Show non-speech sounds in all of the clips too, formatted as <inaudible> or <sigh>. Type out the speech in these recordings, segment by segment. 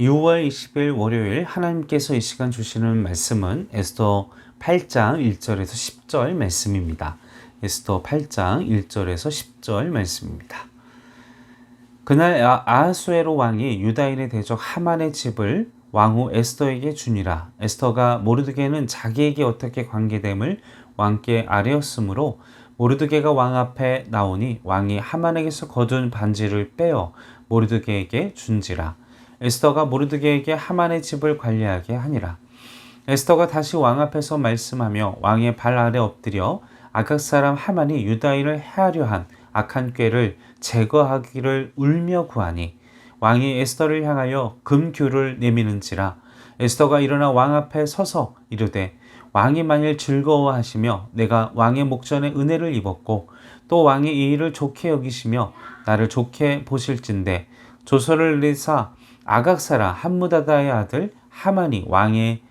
6월 20일 월요일 하나님께서 이 시간 주시는 말씀은 에스더 8장 1절에서 10절 말씀입니다. 에스더 8장 1절에서 10절 말씀입니다. 그날 아- 아하수에로 왕이 유다인의 대적 하만의 집을 왕후 에스더에게 주니라. 에스더가 모르드게는 자기에게 어떻게 관계됨을 왕께 아뢰었으므로 모르드게가 왕 앞에 나오니 왕이 하만에게서 거둔 반지를 빼어 모르드게에게 준지라. 에스더가 모르드게에게 하만의 집을 관리하게 하니라. 에스더가 다시 왕 앞에서 말씀하며 왕의 발 아래 엎드려 아각 사람 하만이 유다인을 해하려 한 악한 꾀를 제거하기를 울며 구하니 왕이 에스더를 향하여 금규를 내미는지라 에스더가 일어나 왕 앞에 서서 이르되 왕이 만일 즐거워하시며 내가 왕의 목전에 은혜를 입었고 또 왕이 이 일을 좋게 여기시며 나를 좋게 보실진대 조서를 내사 아각사라 함무다다의 아들 하만이 왕의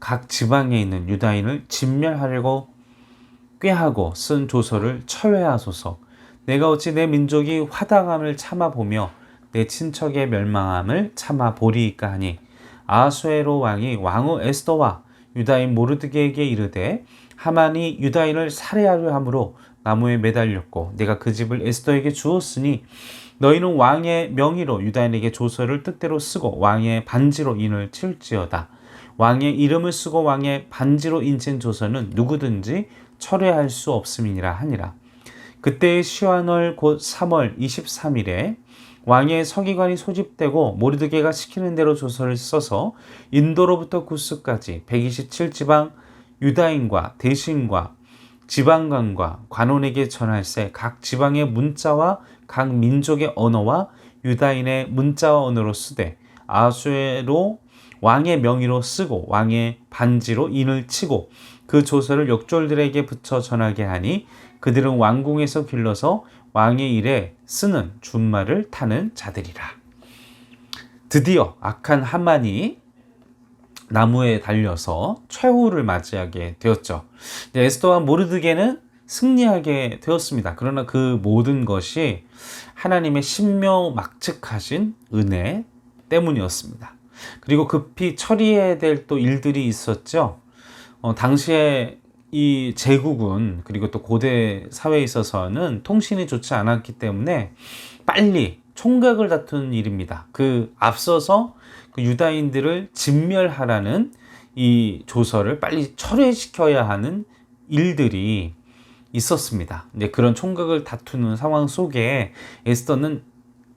각 지방에 있는 유다인을 진멸하려고 꾀하고 쓴 조서를 철회하소서. 내가 어찌 내 민족이 화당함을 참아보며 내 친척의 멸망함을 참아보리이까 하니 아수에로 왕이 왕후 에스더와 유다인 모르드게에게 이르되 하만이 유다인을 살해하려 함으로 나무에 매달렸고 내가 그 집을 에스더에게 주었으니 너희는 왕의 명의로 유다인에게 조서를 뜻대로 쓰고 왕의 반지로 인을 칠지어다. 왕의 이름을 쓰고 왕의 반지로 인친 조서는 누구든지 철회할 수 없음이니라 하니라. 그때의 시완월 곧 3월 23일에 왕의 서기관이 소집되고 모르드게가 시키는 대로 조서를 써서 인도로부터 구스까지 127지방 유다인과 대신과 지방관과 관원에게 전할세 각 지방의 문자와 각 민족의 언어와 유다인의 문자와 언어로 쓰되 아수에로 왕의 명의로 쓰고 왕의 반지로 인을 치고 그 조서를 역졸들에게 붙여 전하게 하니 그들은 왕궁에서 길러서 왕의 일에 쓰는 준말을 타는 자들이라. 드디어 악한 하만이 나무에 달려서 최후를 맞이하게 되었죠. 에스더와 모르드게는 승리하게 되었습니다. 그러나 그 모든 것이 하나님의 신묘막측하신 은혜 때문이었습니다. 그리고 급히 처리해야 될 또 일들이 있었죠. 어, 당시에 이 제국은 그리고 또 고대 사회에 있어서는 통신이 좋지 않았기 때문에 빨리 총각을 다투는 일입니다. 그 앞서서 그 유다인들을 진멸하라는 이 조서를 빨리 철회시켜야 하는 일들이 있었습니다. 이제 그런 총각을 다투는 상황 속에 에스더는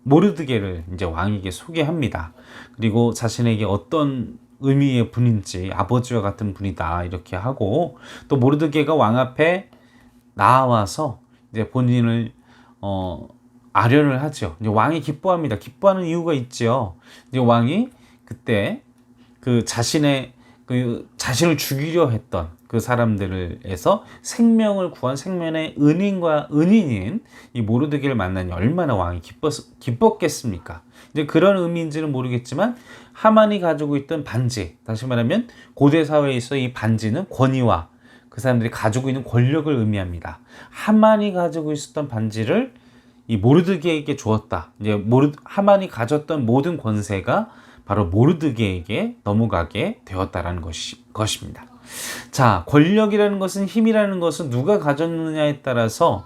모르드게를 이제 왕에게 소개합니다. 그리고 자신에게 어떤 의미의 분인지 아버지와 같은 분이다 이렇게 하고 또 모르드게가 왕 앞에 나와서 이제 본인을 어 아련을 하죠. 이제 왕이 기뻐합니다. 기뻐하는 이유가 있죠. 이제 왕이 그때 그 자신의 그 자신을 죽이려 했던 그 사람들에서 생명을 구한 생명의 은인과 은인인 이 모르드게를 만나니 얼마나 왕이 기뻤, 기뻤겠습니까? 이제 그런 의미인지는 모르겠지만 하만이 가지고 있던 반지, 다시 말하면 고대 사회에 있어 이 반지는 권위와 그 사람들이 가지고 있는 권력을 의미합니다. 하만이 가지고 있었던 반지를 이 모르드게에게 주었다. 이제 모르 하만이 가졌던 모든 권세가 바로 모르드게에게 넘어가게 되었다라는 것이 것입니다. 자, 권력이라는 것은 힘이라는 것은 누가 가졌느냐에 따라서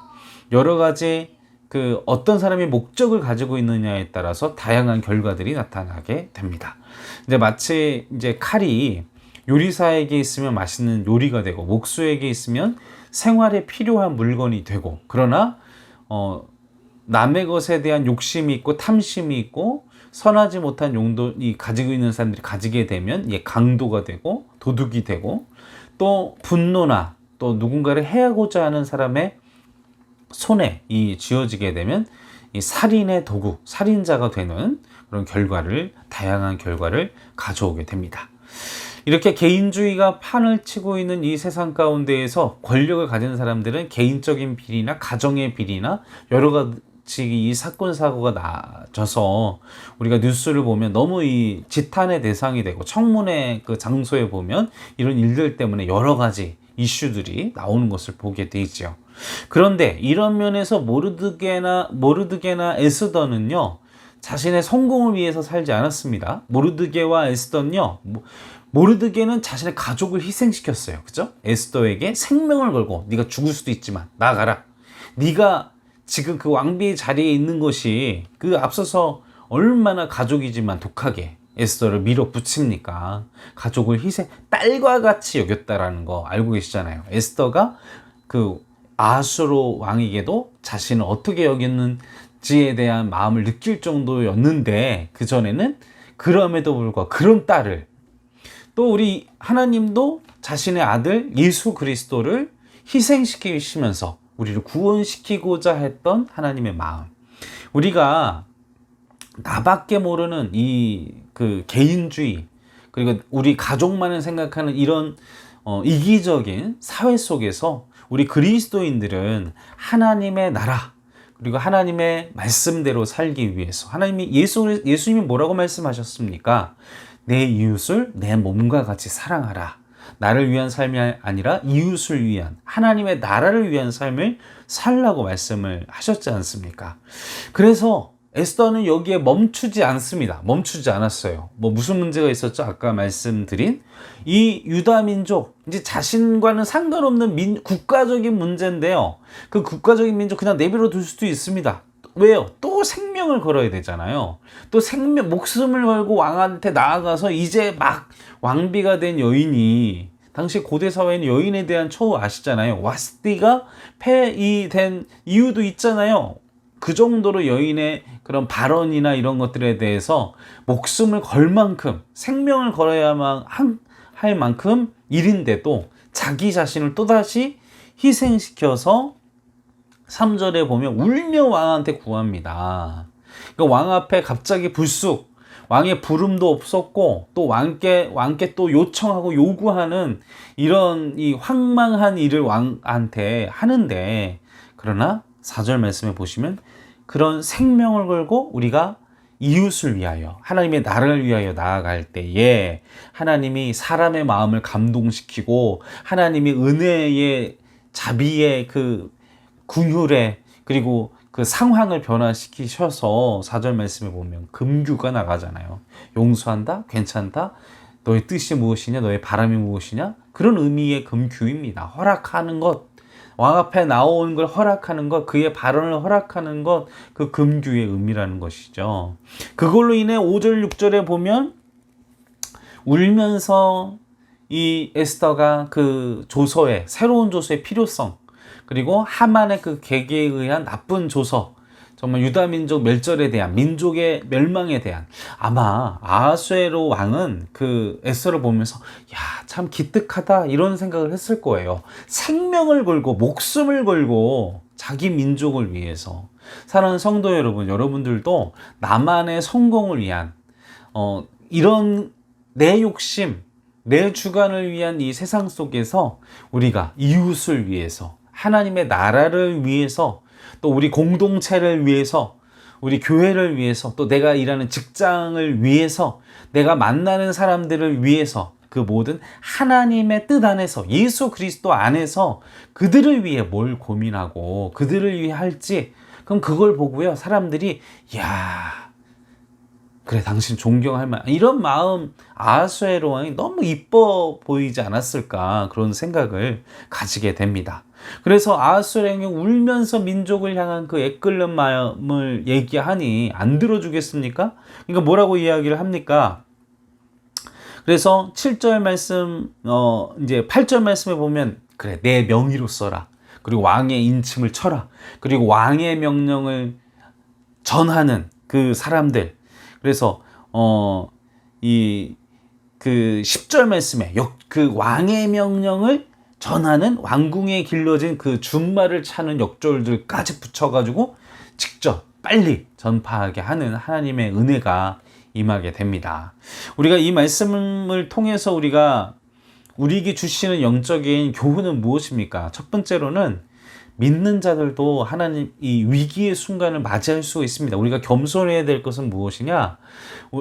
여러 가지 그 어떤 사람이 목적을 가지고 있느냐에 따라서 다양한 결과들이 나타나게 됩니다. 이제 마치 이제 칼이 요리사에게 있으면 맛있는 요리가 되고 목수에게 있으면 생활에 필요한 물건이 되고 그러나 어 남의 것에 대한 욕심이 있고 탐심이 있고 선하지 못한 용도이 가지고 있는 사람들이 가지게 되면 이게 강도가 되고 도둑이 되고 또 분노나 또 누군가를 해하고자 하는 사람의 손에 이 쥐어지게 되면 이 살인의 도구, 살인자가 되는 그런 결과를 다양한 결과를 가져오게 됩니다. 이렇게 개인주의가 판을 치고 있는 이 세상 가운데에서 권력을 가진 사람들은 개인적인 비리나 가정의 비리나 여러 가 지이 사건 사고가 나져서 우리가 뉴스를 보면 너무 이 지탄의 대상이 되고 청문회 그 장소에 보면 이런 일들 때문에 여러 가지 이슈들이 나오는 것을 보게 되죠. 그런데 이런 면에서 모르드게나 모르드게나 에스더는요 자신의 성공을 위해서 살지 않았습니다. 모르드게와 에스더는요. 뭐, 모르드게는 자신의 가족을 희생시켰어요. 그죠? 에스더에게 생명을 걸고 네가 죽을 수도 있지만 나가라. 네가 지금 그 왕비의 자리에 있는 것이 그 앞서서 얼마나 가족이지만 독하게 에스더를 밀어붙입니까? 가족을 희생, 딸과 같이 여겼다라는 거 알고 계시잖아요. 에스더가 그 아수로 왕에게도 자신을 어떻게 여겼는지에 대한 마음을 느낄 정도였는데 그 전에는 그럼에도 불구하고 그런 딸을 또 우리 하나님도 자신의 아들 예수 그리스도를 희생시키시면서 우리를 구원시키고자 했던 하나님의 마음. 우리가 나밖에 모르는 이 그 개인주의 그리고 우리 가족만을 생각하는 이런 어, 이기적인 사회 속에서 우리 그리스도인들은 하나님의 나라 그리고 하나님의 말씀대로 살기 위해서 하나님이 예수 예수님이 뭐라고 말씀하셨습니까? 내 이웃을 내 몸과 같이 사랑하라. 나를 위한 삶이 아니라 이웃을 위한 하나님의 나라를 위한 삶을 살라고 말씀을 하셨지 않습니까? 그래서 에스더는 여기에 멈추지 않습니다. 멈추지 않았어요. 뭐 무슨 문제가 있었죠? 아까 말씀드린 이 유다 민족 이제 자신과는 상관없는 민, 국가적인 문제인데요. 그 국가적인 민족 그냥 내버려 둘 수도 있습니다. 왜요? 또 생 명을 걸어야 되잖아요. 또 생명 목숨을 걸고 왕한테 나아가서 이제 막 왕비가 된 여인이 당시 고대 사회는 여인에 대한 처우 아시잖아요. 와스티가 폐이 된 이유도 있잖아요. 그 정도로 여인의 그런 발언이나 이런 것들에 대해서 목숨을 걸 만큼 생명을 걸어야만 할 만큼 일인데도 자기 자신을 또다시 희생시켜서 3절에 보면 울며 왕한테 구합니다. 그러니까 왕 앞에 갑자기 불쑥 왕의 부름도 없었고 또 왕께 왕께 또 요청하고 요구하는 이런 이 황망한 일을 왕한테 하는데 그러나 4절 말씀에 보시면 그런 생명을 걸고 우리가 이웃을 위하여 하나님의 나라를 위하여 나아갈 때에 하나님이 사람의 마음을 감동시키고 하나님이 은혜의 자비의 그 궁율에 그리고 그 상황을 변화시키셔서 사절 말씀에 보면 금규가 나가잖아요. 용서한다? 괜찮다? 너의 뜻이 무엇이냐? 너의 바람이 무엇이냐? 그런 의미의 금규입니다. 허락하는 것. 왕 앞에 나온 걸 허락하는 것, 그의 발언을 허락하는 것, 그 금규의 의미라는 것이죠. 그걸로 인해 5절, 6절에 보면 울면서 이 에스더가 그 조서의, 새로운 조서의 필요성, 그리고 하만의 그 계계에 의한 나쁜 조서, 정말 유다 민족 멸절에 대한 민족의 멸망에 대한 아마 아하수에로 왕은 그 에스더를 보면서 야 참 기특하다 이런 생각을 했을 거예요. 생명을 걸고 목숨을 걸고 자기 민족을 위해서 사는 성도 여러분 여러분들도 나만의 성공을 위한 어 이런 내 욕심 내 주관을 위한 이 세상 속에서 우리가 이웃을 위해서 하나님의 나라를 위해서 또 우리 공동체를 위해서 우리 교회를 위해서 또 내가 일하는 직장을 위해서 내가 만나는 사람들을 위해서 그 모든 하나님의 뜻 안에서 예수 그리스도 안에서 그들을 위해 뭘 고민하고 그들을 위해 할지 그럼 그걸 보고요. 사람들이 야 그래 당신 존경할 만 이런 마음 아하수에로 왕이 너무 이뻐 보이지 않았을까 그런 생각을 가지게 됩니다. 그래서 아하수에로 울면서 민족을 향한 그 애끓는 마음을 얘기하니 안 들어주겠습니까? 그러니까 뭐라고 이야기를 합니까? 그래서 7절 말씀 어 이제 8절 말씀에 보면 그래 내 명의로 써라. 그리고 왕의 인침을 쳐라. 그리고 왕의 명령을 전하는 그 사람들 그래서 어 이 그 10절 말씀에 역, 그 왕의 명령을 전하는 왕궁에 길러진 그 준말을 차는 역절들까지 붙여가지고 직접 빨리 전파하게 하는 하나님의 은혜가 임하게 됩니다. 우리가 이 말씀을 통해서 우리가 우리에게 주시는 영적인 교훈은 무엇입니까? 첫 번째로는 믿는 자들도 하나님 이 위기의 순간을 맞이할 수 있습니다. 우리가 겸손해야 될 것은 무엇이냐?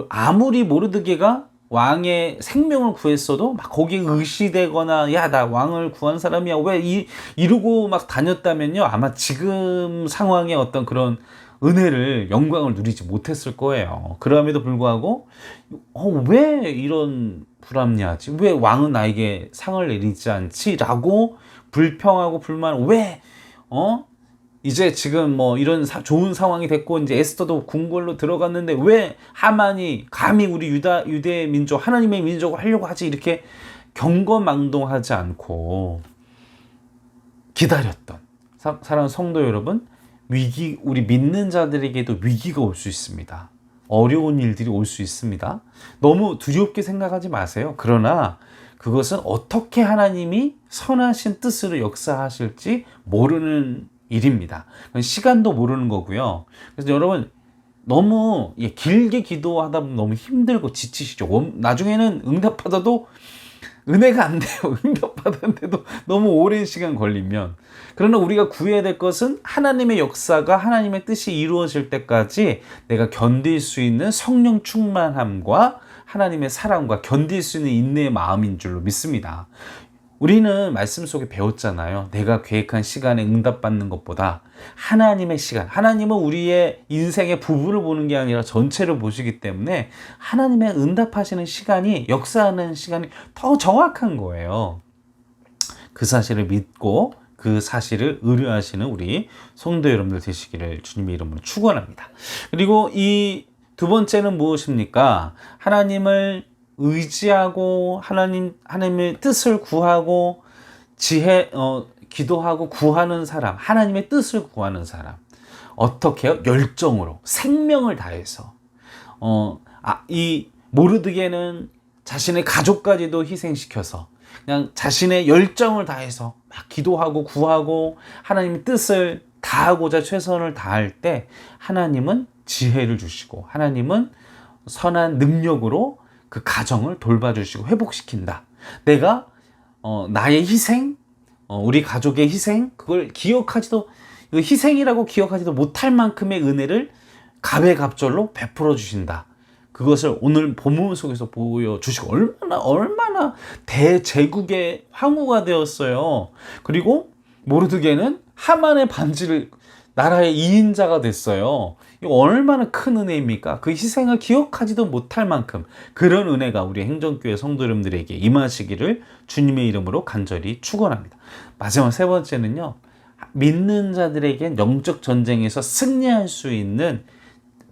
아무리 모르드게가 왕의 생명을 구했어도 막 거기에 의시되거나 야 나 왕을 구한 사람이야 왜 이, 이러고 막 다녔다면요 아마 지금 상황의 어떤 그런 은혜를 영광을 누리지 못했을 거예요. 그럼에도 불구하고 어, 왜 이런 불합리하지? 왜 왕은 나에게 상을 내리지 않지?라고 불평하고 불만 왜 어? 이제 지금 뭐 이런 사, 좋은 상황이 됐고 이제 에스더도 궁궐로 들어갔는데 왜 하만이 감히 우리 유다 유대 민족 하나님의 민족을 하려고 하지 이렇게 경거망동하지 않고 기다렸던 사, 사랑하는 성도 여러분 위기 우리 믿는 자들에게도 위기가 올 수 있습니다. 어려운 일들이 올 수 있습니다. 너무 두렵게 생각하지 마세요. 그러나 그것은 어떻게 하나님이 선하신 뜻으로 역사하실지 모르는 일입니다. 시간도 모르는 거고요. 그래서 여러분 너무 예, 길게 기도하다 보면 너무 힘들고 지치시죠. 나중에는 응답받아도 은혜가 안 돼요. <laughs> 응답받았는데도 너무 오랜 시간 걸리면. 그러나 우리가 구해야 될 것은 하나님의 역사가 하나님의 뜻이 이루어질 때까지 내가 견딜 수 있는 성령 충만함과 하나님의 사랑과 견딜 수 있는 인내의 마음인 줄로 믿습니다. 우리는 말씀 속에 배웠잖아요. 내가 계획한 시간에 응답받는 것보다 하나님의 시간, 하나님은 우리의 인생의 부분을 보는 게 아니라 전체를 보시기 때문에 하나님의 응답하시는 시간이 역사하는 시간이 더 정확한 거예요. 그 사실을 믿고 그 사실을 의뢰하시는 우리 성도 여러분들 되시기를 주님의 이름으로 축원합니다. 그리고 이 두 번째는 무엇입니까? 하나님을 의지하고 하나님 하나님의 뜻을 구하고 지혜 어 기도하고 구하는 사람, 하나님의 뜻을 구하는 사람. 어떻게 요? 열정으로 생명을 다해서 어 아 이 모르드게는 자신의 가족까지도 희생시켜서 그냥 자신의 열정을 다해서 막 기도하고 구하고 하나님의 뜻을 다하고자 최선을 다할 때 하나님은 지혜를 주시고 하나님은 선한 능력으로 그 가정을 돌봐주시고 회복시킨다. 내가 어, 나의 희생, 어, 우리 가족의 희생, 그걸 기억하지도 그 희생이라고 기억하지도 못할 만큼의 은혜를 갑의갑절로 베풀어 주신다. 그것을 오늘 본문 속에서 보여주시고 얼마나 얼마나 대제국의 황후가 되었어요. 그리고 모르드게는 하만의 반지를 나라의 2인자가 됐어요. 얼마나 큰 은혜입니까? 그 희생을 기억하지도 못할 만큼 그런 은혜가 우리 행정교회 성도 여러분들에게 임하시기를 주님의 이름으로 간절히 축원합니다. 마지막 세 번째는요. 믿는 자들에게 영적 전쟁에서 승리할 수 있는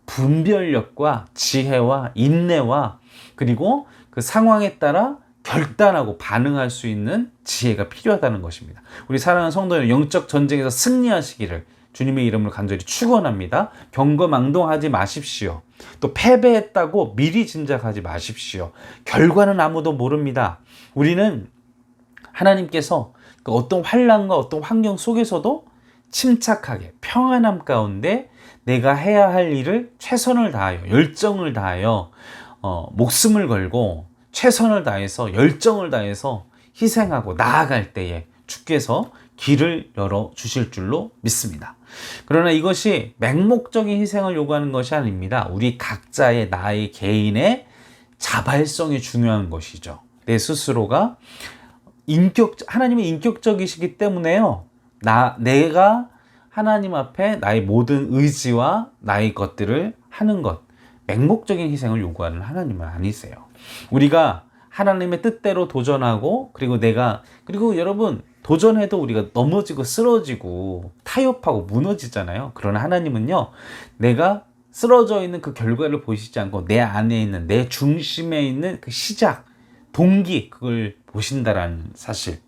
분별력과 지혜와 인내와 그리고 그 상황에 따라 결단하고 반응할 수 있는 지혜가 필요하다는 것입니다. 우리 사랑하는 성도 여러분, 영적 전쟁에서 승리하시기를 주님의 이름을 간절히 축원합니다. 경거망동하지 마십시오. 또 패배했다고 미리 짐작하지 마십시오. 결과는 아무도 모릅니다. 우리는 하나님께서 그 어떤 환란과 어떤 환경 속에서도 침착하게 평안함 가운데 내가 해야 할 일을 최선을 다하여 열정을 다하여 어, 목숨을 걸고 최선을 다해서 열정을 다해서 희생하고 나아갈 때에 주께서 길을 열어 주실 줄로 믿습니다. 그러나 이것이 맹목적인 희생을 요구하는 것이 아닙니다. 우리 각자의 나의 개인의 자발성이 중요한 것이죠. 내 스스로가 인격 하나님의 인격적이시기 때문에요. 나 내가 하나님 앞에 나의 모든 의지와 나의 것들을 하는 것 맹목적인 희생을 요구하는 하나님은 아니세요. 우리가 하나님의 뜻대로 도전하고 그리고 내가 그리고 여러분 도전해도 우리가 넘어지고 쓰러지고 타협하고 무너지잖아요. 그러나 하나님은요, 내가 쓰러져 있는 그 결과를 보시지 않고 내 안에 있는 내 중심에 있는 그 시작, 동기 그걸 보신다라는 사실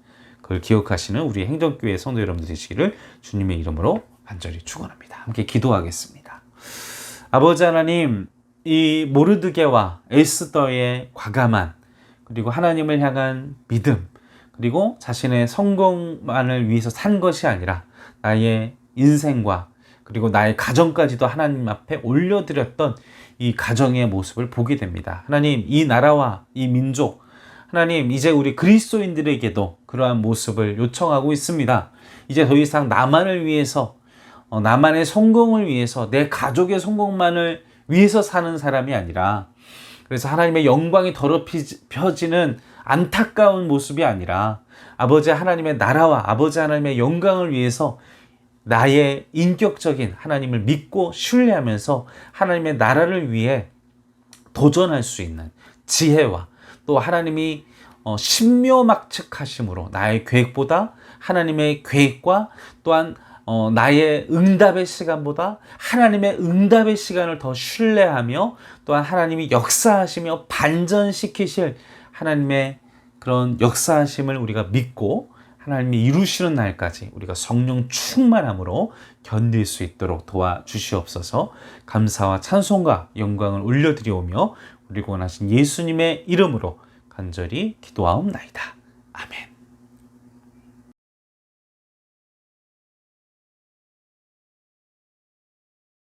그걸 기억하시는 우리 행정교회 성도 여러분들 되시기를 주님의 이름으로 간절히 축원합니다. 함께 기도하겠습니다. 아버지 하나님, 이 모르드게와 에스더의 과감한 그리고 하나님을 향한 믿음 그리고 자신의 성공만을 위해서 산 것이 아니라 나의 인생과 그리고 나의 가정까지도 하나님 앞에 올려드렸던 이 가정의 모습을 보게 됩니다. 하나님, 이 나라와 이 민족, 하나님, 이제 우리 그리스도인들에게도 그러한 모습을 요청하고 있습니다. 이제 더 이상 나만을 위해서, 어, 나만의 성공을 위해서, 내 가족의 성공만을 위해서 사는 사람이 아니라, 그래서 하나님의 영광이 더럽혀지는 안타까운 모습이 아니라 아버지 하나님의 나라와 아버지 하나님의 영광을 위해서 나의 인격적인 하나님을 믿고 신뢰하면서 하나님의 나라를 위해 도전할 수 있는 지혜와 또 하나님이 어, 신묘막측하심으로 나의 계획보다 하나님의 계획과 또한 어, 나의 응답의 시간보다 하나님의 응답의 시간을 더 신뢰하며 또한 하나님이 역사하시며 반전시키실 하나님의 그런 역사하심을 우리가 믿고 하나님이 이루시는 날까지 우리가 성령 충만함으로 견딜 수 있도록 도와주시옵소서 감사와 찬송과 영광을 올려드리오며 우리 구원하신 예수님의 이름으로 간절히 기도하옵나이다. 아멘.